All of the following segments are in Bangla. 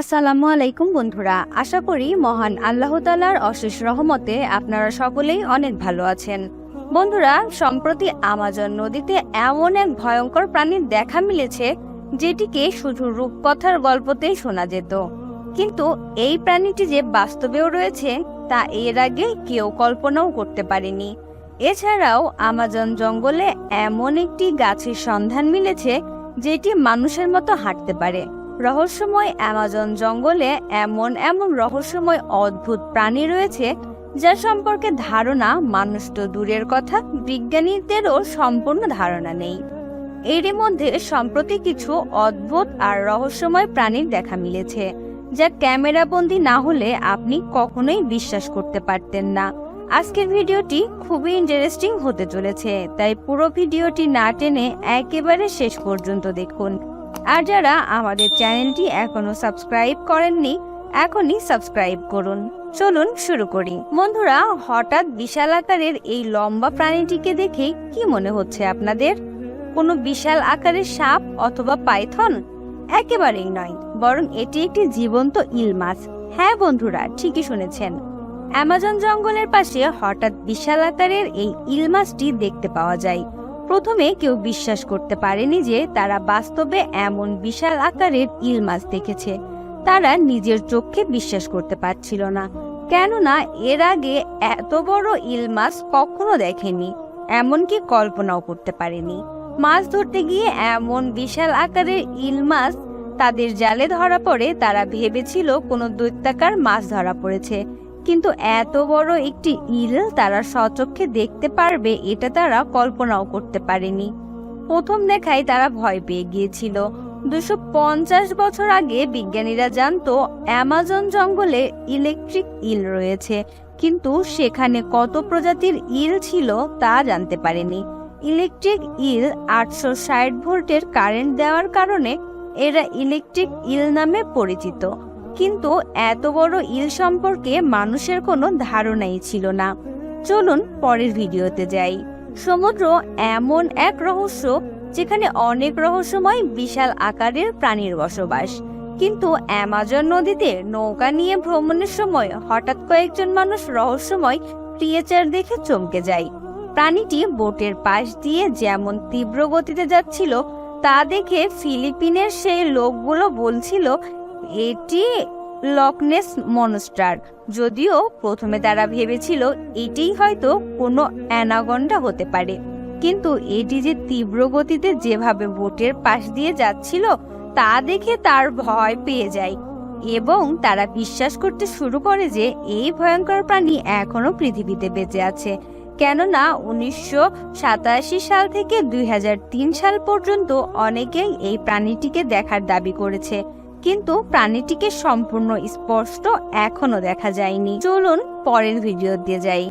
আসসালামু আলাইকুম বন্ধুরা, আশা করি মহান আল্লাহ তালার অশেষ রহমতে আপনারা সকলেই অনেক ভালো আছেন। বন্ধুরা, সম্প্রতি আমাজন নদীতে এমন এক ভয়ঙ্কর প্রাণীর দেখা মিলেছে, যেটিকে শুধু রূপকথার গল্পতেই শোনা যেত। কিন্তু এই প্রাণীটি যে বাস্তবেও রয়েছে, তা এর আগে কেউ কল্পনাও করতে পারেনি। এছাড়াও আমাজন জঙ্গলে এমন একটি গাছের সন্ধান মিলেছে, যেটি মানুষের মতো হাঁটতে পারে। রহস্যময় অ্যামাজন জঙ্গলে এমন এমন রহস্যময় অদ্ভুত প্রাণী রয়েছে যার সম্পর্কে ধারণা, মানুষ তো দূরের কথা, বিজ্ঞানীদেরও সম্পূর্ণ ধারণা নেই। এরই মধ্যে সম্প্রতি কিছু অদ্ভুত আর রহস্যময় প্রাণীর দেখা মিলেছে, যা ক্যামেরাবন্দি না হলে আপনি কখনোই বিশ্বাস করতে পারতেন না। আজকের ভিডিওটি খুবই ইন্টারেস্টিং হতে চলেছে, তাই পুরো ভিডিওটি না টেনে একেবারে শেষ পর্যন্ত দেখুন। আর যারা আমাদের চ্যানেলটি এখনও সাবস্ক্রাইব করেননি, এখনই সাবস্ক্রাইব করুন। চলুন শুরু করি। বন্ধুরা, হঠাৎ বিশাল আকারের এই লম্বা প্রাণীটিকে দেখে কি মনে হচ্ছে আপনাদের? কোনো বিশাল আকারের সাপ অথবা পাইথন? একেবারেই নয়, বরং এটি একটি জীবন্ত ইল মাছ। হ্যাঁ বন্ধুরা, ঠিকই শুনেছেন। অ্যামাজন জঙ্গলের পাশে হঠাৎ বিশাল আকারের এই ইল মাছটি দেখতে পাওয়া যায়। প্রথমে কেউ বিশ্বাস করতে পারেনি যে তারা বাস্তবে এমন বিশাল আকারের ইল মাছ দেখেছে। তারা নিজের চোখে বিশ্বাস করতে পারছিল না, কেননা এর আগে এত বড় ইল মাছ কখনো দেখেনি, এমনকি কল্পনাও করতে পারেনি। মাছ ধরতে গিয়ে এমন বিশাল আকারের ইল মাছ তাদের জালে ধরা পড়ে, তারা ভেবেছিল কোনো দৈত্যাকার মাছ ধরা পড়েছে। কিন্তু এত বড় একটি ইল তারা সচক্ষে দেখতে পারবে, এটা তারা কল্পনাও করতে পারেনি। প্রথম দেখায় তারা ভয় পেয়ে গিয়েছিল। দুশো পঞ্চাশ বছর আগে বিজ্ঞানীরা জানতো, অ্যামাজন জঙ্গলে ইলেকট্রিক ইল রয়েছে, কিন্তু সেখানে কত প্রজাতির ইল ছিল তা জানতে পারেনি। ইলেকট্রিক ইল আটশো ষাট ভোল্টের কারেন্ট দেওয়ার কারণে এরা ইলেকট্রিক ইল নামে পরিচিত। কিন্তু এত বড় ইল সম্পর্কে মানুষের কোনো ধারণাই ছিল না। চলুন পরের ভিডিওতে যাই। সমুদ্র এমন এক রহস্য যেখানে অনেক রহস্যময় বিশাল আকারের প্রাণীর বসবাস। কিন্তু অ্যামাজন নদীতে নৌকা নিয়ে ভ্রমণের সময় হঠাৎ কয়েকজন মানুষ রহস্যময় ক্রিয়েচার দেখে চমকে যায়। প্রাণীটি বোটের পাশ দিয়ে যেমন তীব্র গতিতে যাচ্ছিল, তা দেখে ফিলিপিনের সেই লোকগুলো বলছিল এটি লকনেস মনস্টার। যদিও প্রথমে তারা ভেবেছিল এটিই হয়তো কোনো অ্যানাগন্ডা হতে পারে। কিন্তু এটি যে তীব্র গতিতে যেভাবে বোটের পাশ দিয়ে যাচ্ছিল, তা দেখে তার ভয় পেয়ে যায়। এবং তারা বিশ্বাস করতে শুরু করে যে এই ভয়ঙ্কর প্রাণী এখনও পৃথিবীতে বেঁচে আছে। কেননা উনিশশো সাতাশি সাল থেকে দুই হাজার তিন সাল পর্যন্ত অনেকেই এই প্রাণীটিকে দেখার দাবি করেছে। কিন্তু প্রাণীটিকে সম্পূর্ণ স্পষ্ট এখনও দেখা যায়নি। চলুন পরের ভিডিও দিয়ে যাই।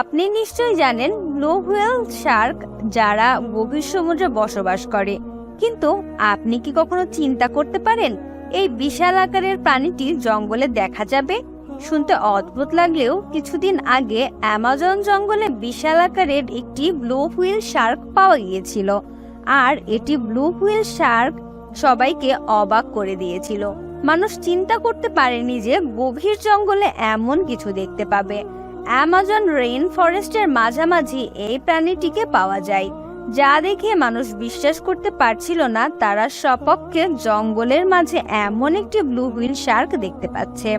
আপনি নিশ্চয়ই জানেন ব্লু হুয়েল শার্ক যারা গভীর সমুদ্রে বসবাস করে, কিন্তু আপনি কি কখনো চিন্তা করতে পারেন, এই বিশাল আকারের প্রাণীটি জঙ্গলে দেখা যাবে? শুনতে অদ্ভুত লাগলেও কিছুদিন আগে অ্যামাজন জঙ্গলে বিশাল আকারের একটি ব্লু হুইল শার্ক পাওয়া গিয়েছিল। আর এটি ব্লু হুইল শার্ক সবাইকে অবাক করে দিয়েছিল। মানুষ চিন্তা করতে পারেনি যে গভীর জঙ্গলে এমন কিছু দেখতে পাবে। অ্যামাজন রেইন ফরেস্টের মাঝামাঝি এই প্রাণীটিকে পাওয়া যায়। যা দেখে মানুষ বিশ্বাস করতে পারছিল না তারা সপক্ষে জঙ্গলের মাঝে এমন একটি ব্লু হুইল শার্ক দেখতে পাচ্ছে।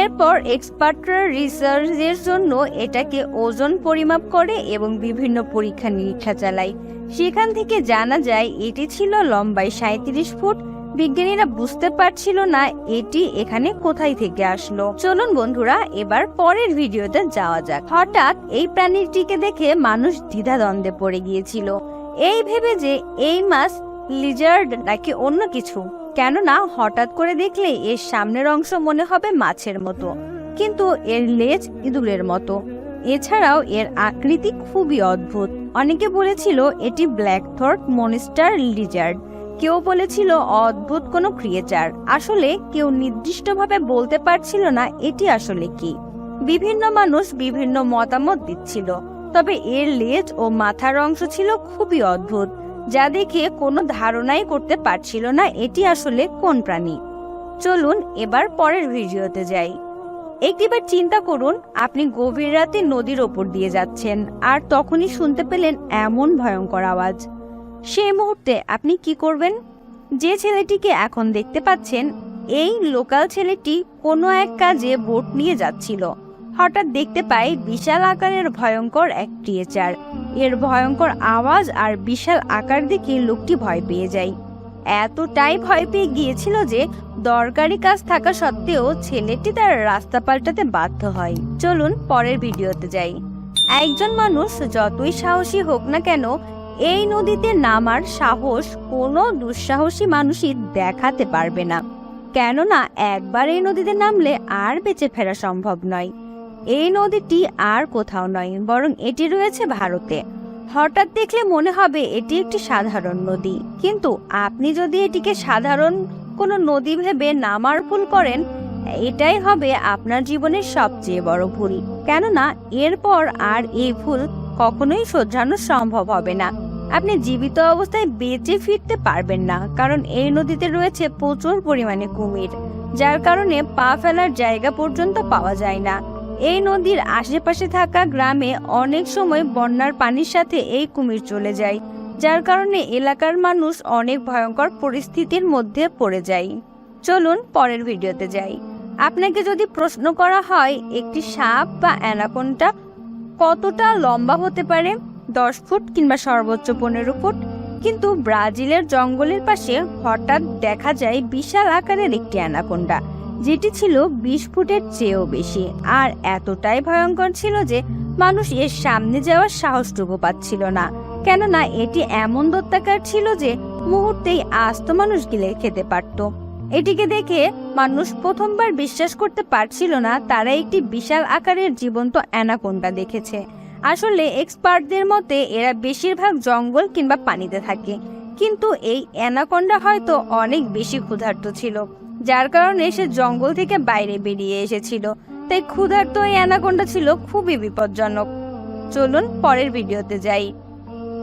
এরপর এক্সপার্টরা রিসার্চের জন্য এটাকে ওজন পরিমাপ করে এবং বিভিন্ন পরীক্ষা নিরীক্ষা চালায়। সেখান থেকে জানা যায়, এটি ছিল লম্বায় সাঁত্রিশ ফুট। বিজ্ঞানীরা বুঝতে পারছিল না এটি এখানে কোথায় থেকে আসলো। চলুন বন্ধুরা, এবার পরের ভিডিওতে যাওয়া যাক। হঠাৎ এই প্রাণীটিকে দেখে মানুষ দ্বিধাদ্বন্দ্বে পড়ে গিয়েছিল। এই ভেবে যে এই মাছ লিজার্ড নাকি অন্য কিছু। কেননা হঠাৎ করে দেখলে এর সামনের অংশ মনে হবে মাছের মতো। কিন্তু এর লেজ ইঁদুরের মতো। এছাড়াও এর আকৃতি খুবই অদ্ভুত। অনেকে বলেছিল এটি ব্ল্যাক থর্ট মনিস্টার লিজার্ড। কেউ বলেছিল অদ্ভুত কোনো ক্রিয়েচার আসলে কেউ নির্দিষ্টভাবে বলতে পারছিল না এটি আসলে কি। বিভিন্ন মানুষ বিভিন্ন মতামত দিচ্ছিল। তবে এর লেজ ও মাথার অংশ ছিল খুবই অদ্ভুত, যা দেখে কোনো ধারণাই করতে পারছিল না এটি আসলে কোন প্রাণী। চলুন এবার পরের ভিডিওতে যাই। একটিবার চিন্তা করুন, আপনি গভীর রাতে নদীর ওপর দিয়ে যাচ্ছেন আর তখনই শুনতে পেলেন এমন ভয়ঙ্কর আওয়াজ। সেই মুহূর্তে আপনি কি করবেন? যে ছেলেটিকে এখন দেখতে পাচ্ছেন, এই লোকাল ছেলেটি কোনো এক কাজে বোট নিয়ে যাচ্ছিল। হঠাৎ দেখতে পাই বিশাল আকারের ভয়ঙ্কর এক ক্রিয়েচার এর ভয়ঙ্কর আওয়াজ আর বিশাল আকার দেখে লোকটি ভয় পেয়ে যায়। এতটাই ভয় পেয়ে গিয়েছিল যে দরকারি কাজ থাকা সত্ত্বেও ছেলেটি তার রাস্তা পাল্টাতে বাধ্য হয়। চলুন পরের ভিডিওতে যাই। একজন মানুষ যতই সাহসী হোক না কেন, এই নদীতে নামার সাহস কোনো দুঃসাহসী মানুষই দেখাতে পারবে না। কেননা একবার এই নদীতে নামলে আর বেঁচে ফেরা সম্ভব নয়। এই নদীটি আর কোথাও নয়, বরং এটি রয়েছে ভারতে। হঠাৎ দেখলে মনে হবে এটি একটি সাধারণ নদী। কিন্তু আপনি যদি এটিকে সাধারণ কোনো নদী ভেবে নামার ভুল করেন, এটাই হবে আপনার জীবনের সবচেয়ে বড় ভুল। কেননা, এরপর আর এই ভুল কখনোই শোধরানো সম্ভব হবে না। আপনি জীবিত অবস্থায় বেঁচে ফিরতে পারবেন না, কারণ এই নদীতে রয়েছে প্রচুর পরিমাণে কুমির, যার কারণে পা ফেলার জায়গা পর্যন্ত পাওয়া যায় না। এই নদীর আশেপাশে থাকা গ্রামে অনেক সময় বন্যার পানির সাথে এই কুমির চলে যায়, যার কারণে এলাকার মানুষ অনেক ভয়ঙ্কর পরিস্থিতির মধ্যে পড়ে যায়। চলুন পরের ভিডিওতে যাই। আপনাকে যদি প্রশ্ন করা হয়, একটি সাপ বা অ্যানাকোন্টা কতটা লম্বা হতে পারে? দশ ফুট কিংবা সর্বোচ্চ পনেরো ফুট? কিন্তু ব্রাজিলের জঙ্গলের পাশে হঠাৎ দেখা যায় বিশাল আকারের একটি অ্যানাকোন্ডা যেটি ছিল বিশ ফুটের চেয়েও বেশি। আর এতটাই ভয়ঙ্কর ছিল যে মানুষ এর সামনে যাওয়ার সাহসটুকু পাচ্ছিল না। কেননা এটি এমন দত্তাকার ছিল যে মুহূর্তেই আস্ত মানুষ গিলে খেতে পারত। এটিকে দেখে মানুষ প্রথমবার বিশ্বাস করতে পারছিল না তারা একটি বিশাল আকারের জীবন্ত অ্যানাকোন্ডা দেখেছে। আসলে এক্সপার্টদের মতে এরা বেশিরভাগ জঙ্গল কিংবা পানিতে থাকে। কিন্তু এই অ্যানাকোন্ডা হয়তো অনেক বেশি ক্ষুধার্ত ছিল। যার কারণে সে জঙ্গল থেকে বাইরে বেরিয়ে এসেছিল। তাই ক্ষুধার্ত এই অ্যানাকোন্ডা ছিল খুবই বিপজ্জনক। চলুন পরের ভিডিওতে যাই।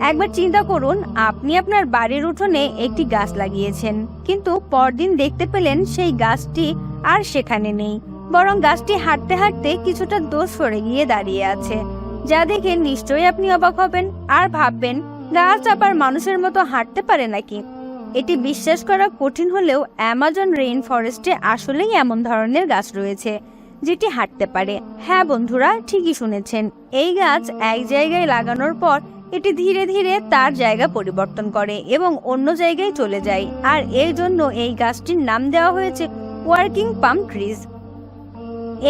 একবার চিন্তা করুন, আপনি আপনার বাড়ির উঠোনে একটি গাছ লাগিয়েছেন, কিন্তু পরদিন দেখতে পেলেন সেই গাছটি আর সেখানে নেই। বরং গাছটি হাঁটতে হাঁটতে কিছুটা দোষ সরে গিয়ে দাঁড়িয়ে আছে। যা দেখে নিশ্চয়ই আপনি অবাক হবেন, আর ভাববেন, গাছ আবার মানুষের মতো হাঁটতে পারে নাকি? এটি বিশ্বাস করা কঠিন হলেও অ্যামাজন রেইন ফরেস্টে আসলেই এমন ধরনের গাছ রয়েছে, যেটি হাঁটতে পারে। হ্যাঁ বন্ধুরা, ঠিকই শুনেছেন। এই গাছ এক জায়গায় লাগানোর পর এটি ধীরে ধীরে তার জায়গা পরিবর্তন করে এবং অন্য জায়গায় চলে যায়। আর এর জন্য এই গাছটির নাম দেওয়া হয়েছে ওয়ার্কিং পাম ট্রিজ।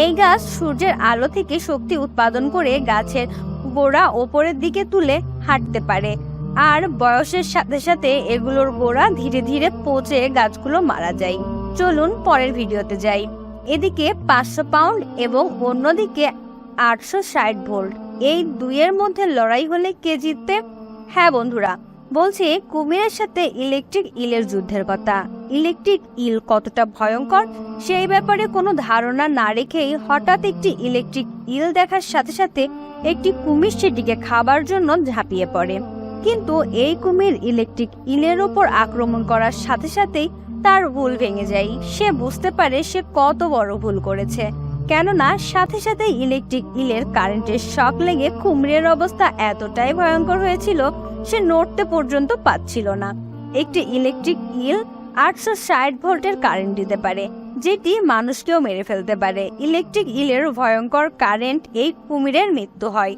এই গাছ সূর্যের আলো থেকে শক্তি উৎপাদন করে গাছের গোড়া ওপরের দিকে তুলে হাঁটতে পারে। আর বয়সের সাথে সাথে এগুলোর গোড়া ধীরে ধীরে পচে গাছগুলো মারা যায়। চলুন পরের ভিডিওতে যাই। এদিকে পাঁচশো পাউন্ড এবং অন্যদিকে আটশো ষাট ভোল্ট। এই দুইয়ের মধ্যে লড়াই হলে কে জিতবে? হ্যাঁ বন্ধুরা, বলছে কুমিরের সাথে ইলেকট্রিক ইলের যুদ্ধের কথা। ইলেকট্রিক ইল কতটা ভয়ঙ্কর, সেই ব্যাপারে কোনো ধারণা না রেখেই হঠাৎ একটি ইলেকট্রিক ইল দেখার সাথে সাথে একটি কুমির সেটিকে খাবার জন্য ঝাঁপিয়ে পড়ে। কিন্তু এই কুমির ইলেকট্রিক ইলের ওপর আক্রমণ করার সাথে সাথেই তার ভুল ভেঙে যায়। সে বুঝতে পারে সে কত বড় ভুল করেছে। কেননা সাথে সাথে ইলেকট্রিক ইলের কারেন্টের শক লেগে কুমিরের অবস্থা এতটাই ভয়ঙ্কর হয়েছিল, সে নড়তে পর্যন্ত পাচ্ছিল না। একটি ইলেকট্রিক ইল আটশো ষাট ভোল্টের কারেন্ট দিতে পারে, যেটি মানুষকেও মেরে ফেলতে পারে। ইলেকট্রিক ইলের ভয়ঙ্কর কারেন্ট এই কুমিরের মৃত্যু হয়।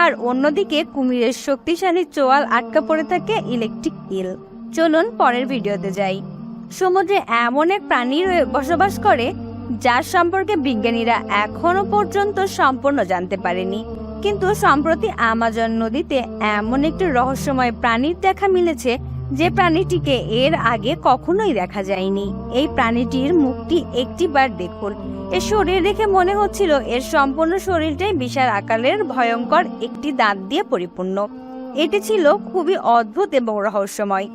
আর অন্যদিকে কুমিরের শক্তিশালী চোয়াল আটকা পড়ে থাকে ইলেকট্রিক ইল চলুন পরের ভিডিওতে যাই। সমুদ্রে এমন এক প্রাণী বসবাস করে, যার সম্পর্কে বিজ্ঞানীরা এখনও পর্যন্ত সম্পূর্ণ জানতে পারেনি। কিন্তু সম্প্রতি আমাজন নদীতে এমন একটি রহস্যময় প্রাণীর দেখা মিলেছে যে প্রাণীটিকে এর আগে কখনোই দেখা যায়নি। এই প্রাণীটির মুখটি একটিবার দেখুন। এর শরীর দেখে মনে হচ্ছিল এর সম্পূর্ণ শরীরটাই বিশাল আকারের ভয়ঙ্কর একটি দাঁত দিয়ে পরিপূর্ণ। এটি ছিল খুবই অদ্ভুত এবং রহস্যময়।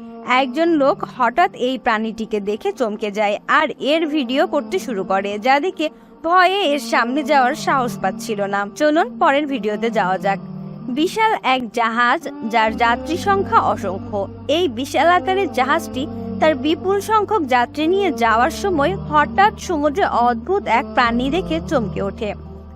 একজন লোক হঠাৎ এই প্রাণীটিকে দেখে চমকে যায় আর এর ভিডিও করতে শুরু করে, যা দেখে ভয়ে এর সামনে যাওয়ার সাহস পাচ্ছিল না। চলুন পরের ভিডিওতে যাওয়া যাক। বিশাল এক জাহাজ যার যাত্রী সংখ্যা অসংখ্য। এই বিশাল আকারের জাহাজটি তার বিপুল সংখ্যক যাত্রী নিয়ে যাওয়ার সময় হঠাৎ সমুদ্রে অদ্ভুত এক প্রাণী দেখে চমকে ওঠে।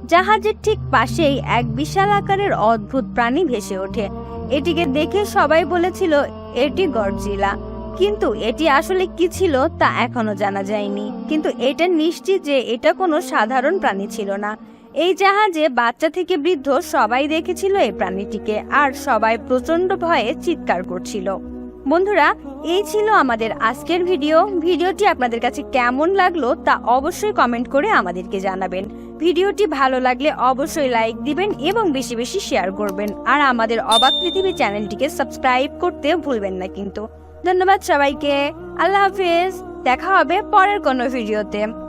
জাহাজের ঠিক পাশেই এক বিশাল আকারের অদ্ভুত প্রাণী ভেসে ওঠে। এটিকে দেখে সবাই বলেছিল, এটি গডজিলা। কিন্তু এটি আসলে কি ছিল তা এখনও জানা যায়নি। কিন্তু এটা নিশ্চিত যে এটা কোনো সাধারণ প্রাণী ছিল না। এই জাহাজে বাচ্চা থেকে বৃদ্ধ সবাই দেখেছিল এই প্রাণীটিকে আর সবাই প্রচণ্ড ভয়ে চিৎকার করছিল। বন্ধুরা, এই ছিল আমাদের আজকের ভিডিও। ভিডিওটি আপনাদের কাছে কেমন লাগল তা অবশ্যই কমেন্ট করে আমাদেরকে জানাবেন। ভিডিওটি ভালো লাগলে অবশ্যই লাইক দিবেন এবং বেশি বেশি শেয়ার করবেন। আর আমাদের অবাক পৃথিবী চ্যানেলটিকে সাবস্ক্রাইব করতে ভুলবেন না কিন্তু। ধন্যবাদ সবাইকে। আল্লাহ হাফিজ। দেখা হবে পরের কোনো ভিডিওতে।